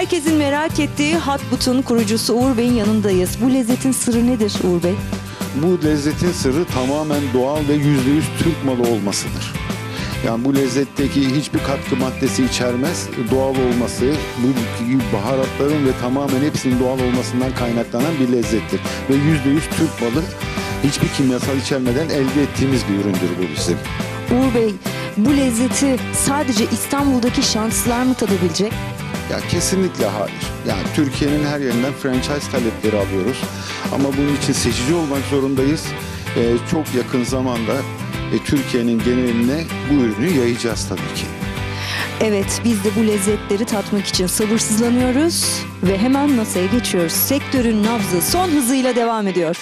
Herkesin merak ettiği Hatbut'un kurucusu Uğur Bey'in yanındayız. Bu lezzetin sırrı nedir Uğur Bey? Bu lezzetin sırrı tamamen doğal ve yüzde yüz Türk malı olmasıdır. Yani bu lezzetteki hiçbir katkı maddesi içermez. Doğal olması, bu baharatların ve tamamen hepsinin doğal olmasından kaynaklanan bir lezzettir. Ve yüzde yüz Türk malı hiçbir kimyasal içermeden elde ettiğimiz bir üründür bu bizim. Uğur Bey bu lezzeti sadece İstanbul'daki şanslılar mı tadabilecek? Ya kesinlikle hayır. Yani Türkiye'nin her yerinden franchise talepleri alıyoruz. Ama bunun için seçici olmak zorundayız. Ee, çok yakın zamanda e, Türkiye'nin geneline bu ürünü yayacağız tabii ki. Evet biz de bu lezzetleri tatmak için sabırsızlanıyoruz ve hemen masaya geçiyoruz. Sektörün nabzı son hızıyla devam ediyor.